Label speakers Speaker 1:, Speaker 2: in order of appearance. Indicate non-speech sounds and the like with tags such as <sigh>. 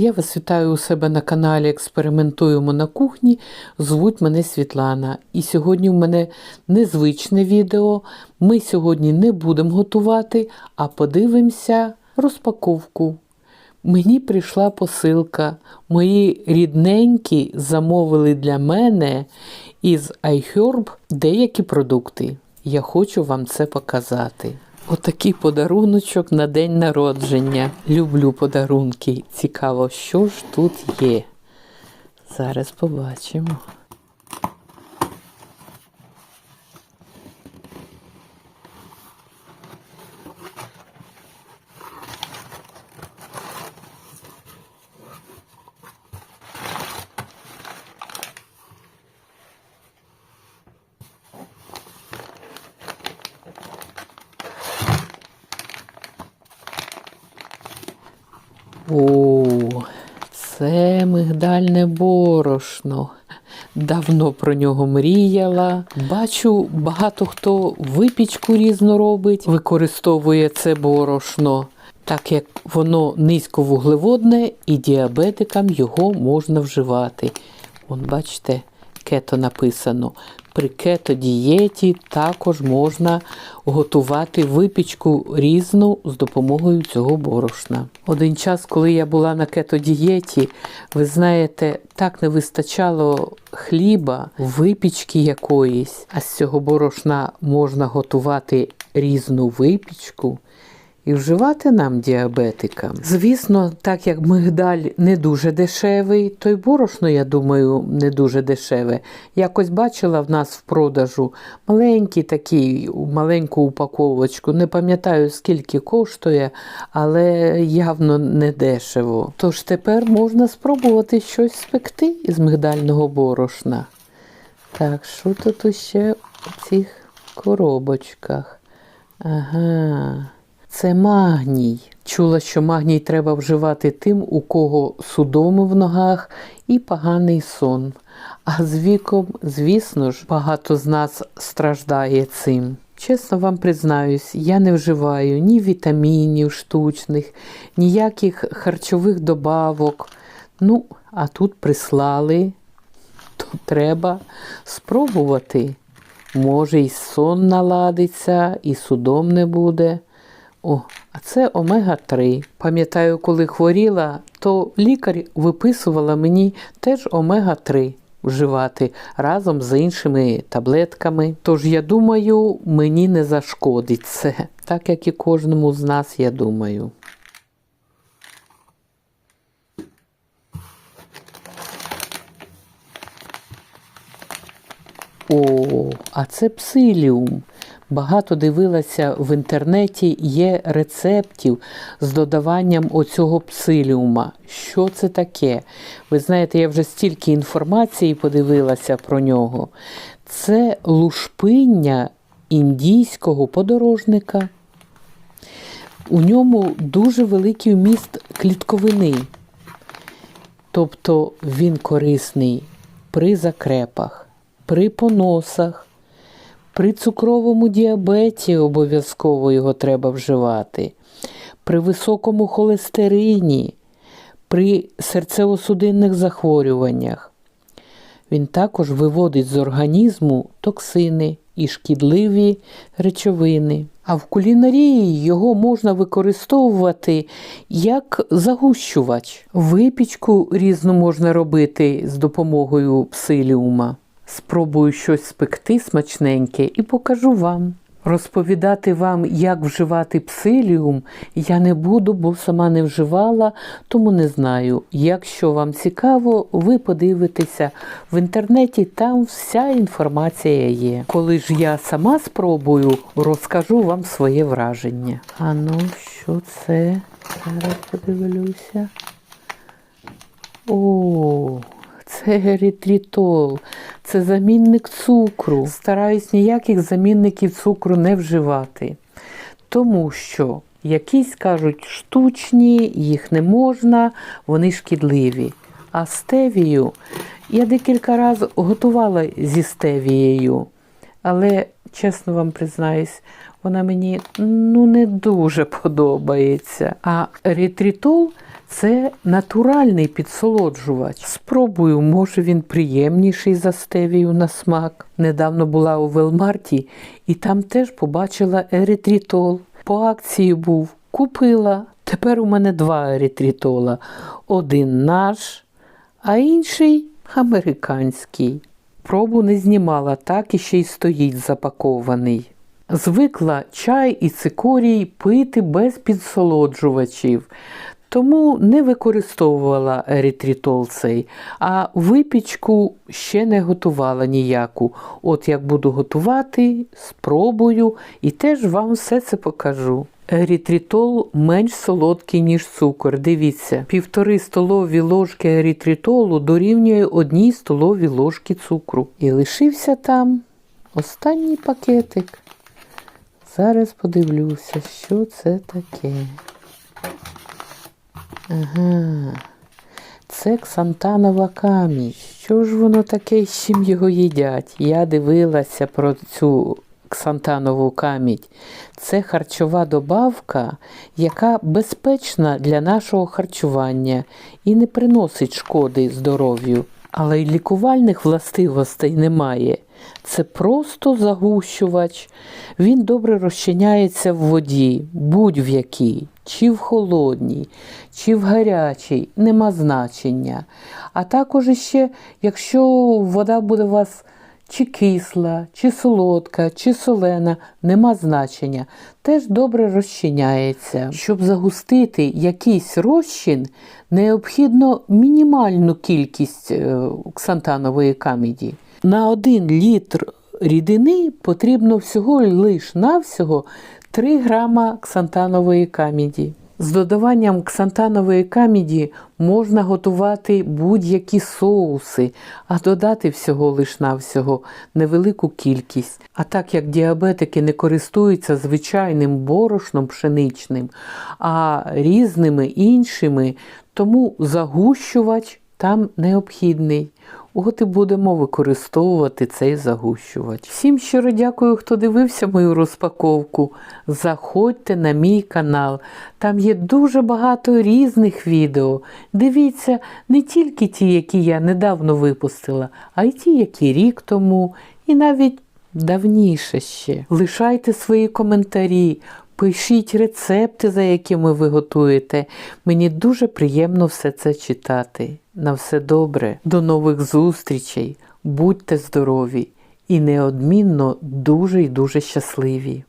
Speaker 1: Я вас вітаю у себе на каналі Експериментуємо на кухні. Звуть мене Світлана. І сьогодні в мене незвичне відео. Ми сьогодні не будемо готувати, а подивимося розпаковку. Мені прийшла посилка. Мої рідненькі замовили для мене із iHerb деякі продукти. Я хочу вам це показати. Отакий подаруночок на день народження. Люблю подарунки. Цікаво, що ж тут є. Зараз побачимо. О, це мигдальне борошно. Давно про нього мріяла. Бачу, багато хто випічку різно робить, використовує це борошно, так як воно низьковуглеводне і діабетикам його можна вживати. Вон, бачите, кето написано. При кето-дієті також можна готувати випічку різну з допомогою цього борошна. Один час, коли я була на кето-дієті, ви знаєте, так не вистачало хліба, випічки якоїсь, а з цього борошна можна готувати різну випічку. І вживати нам діабетикам. Звісно, так як мигдаль не дуже дешевий, то й борошно, я думаю, не дуже дешеве. Якось бачила в нас в продажу маленький такий, маленьку упаковочку. Не пам'ятаю, скільки коштує, але явно не дешево. Тож тепер можна спробувати щось спекти із мигдального борошна. Так, що тут ще у цих коробочках? Ага. Це магній. Чула, що магній треба вживати тим, у кого судоми в ногах і поганий сон. А з віком, звісно ж, багато з нас страждає цим. Чесно вам признаюсь, я не вживаю ні вітамінів штучних, ніяких харчових добавок. Ну, а тут прислали, то треба спробувати. Може, і сон наладиться, і судом не буде. О, а це омега-3. Пам'ятаю, коли хворіла, то лікар виписувала мені теж омега-3 вживати разом з іншими таблетками. Тож я думаю, мені не зашкодить це, так як і кожному з нас, я думаю. О, а це псиліум. Багато дивилася в інтернеті, є рецептів з додаванням оцього псиліума. Що це таке? Ви знаєте, я вже стільки інформації подивилася про нього. Це лушпиння індійського подорожника. У ньому дуже великий вміст клітковини. Тобто він корисний при закрепах, при поносах. При цукровому діабеті обов'язково його треба вживати, при високому холестерині, при серцево-судинних захворюваннях. Він також виводить з організму токсини і шкідливі речовини. А в кулінарії його можна використовувати як загущувач. Випічку різну можна робити з допомогою псиліума. Спробую щось спекти смачненьке і покажу вам. Розповідати вам, як вживати псиліум, я не буду, бо сама не вживала, тому не знаю. Якщо вам цікаво, ви подивитеся в інтернеті, там вся інформація є. Коли ж я сама спробую, розкажу вам своє враження. А ну, що це? Зараз подивлюся. О, це ерітритол, це замінник цукру. Стараюсь ніяких замінників цукру не вживати. Тому що якісь кажуть штучні, їх не можна, вони шкідливі. А стевію я декілька разів готувала зі стевією, але, чесно вам признаюсь, вона мені ну, не дуже <laughs> подобається. А ретритол Це натуральний підсолоджувач. Спробую, може він приємніший за стевію на смак. Недавно була у Велмарті і там теж побачила еритрітол. По акції був, купила. Тепер у мене два еритрітола. Один наш, а інший американський. Пробу не знімала, так і ще й стоїть запакований. Звикла чай і цикорій пити без підсолоджувачів, тому не використовувала еритрітол цей, а випічку ще не готувала ніяку. От як буду готувати, спробую і теж вам все це покажу. Ерітритол менш солодкий, ніж цукор. Дивіться, півтори столові ложки ерітритолу дорівнює одній столовій ложки цукру. І лишився там останній пакетик. Зараз подивлюся, що це таке. Ага. Це ксантанова камінь. Що ж воно таке, з чим його їдять? Я дивилася про цю ксантанову камінь. Це харчова добавка, яка безпечна для нашого харчування і не приносить шкоди здоров'ю. Але й лікувальних властивостей немає. Це просто загущувач. Він добре розчиняється в воді, будь-в якій, чи в холодній, чи в гарячій, нема значення. А також іще, якщо вода буде у вас чи кисла, чи солодка, чи солена, нема значення, теж добре розчиняється. Щоб загустити якийсь розчин, необхідно мінімальну кількість е, ксантанової камеді. На один літр рідини потрібно всього лиш навсього 3 грама ксантанової камеді. З додаванням ксантанової камеді можна готувати будь-які соуси, а додати всього лиш навсього невелику кількість. А так як діабетики не користуються звичайним борошном пшеничним, а різними іншими, тому загущувач там необхідний. От і будемо використовувати цей загущувач. Всім щиро дякую, хто дивився мою розпаковку. Заходьте на мій канал. Там є дуже багато різних відео. Дивіться не тільки ті, які я недавно випустила, а й ті, які рік тому, і навіть давніше ще. Лишайте свої коментарі. Пишіть рецепти, за якими ви готуєте. Мені дуже приємно все це читати. На все добре. До нових зустрічей. Будьте здорові і неодмінно дуже й дуже щасливі.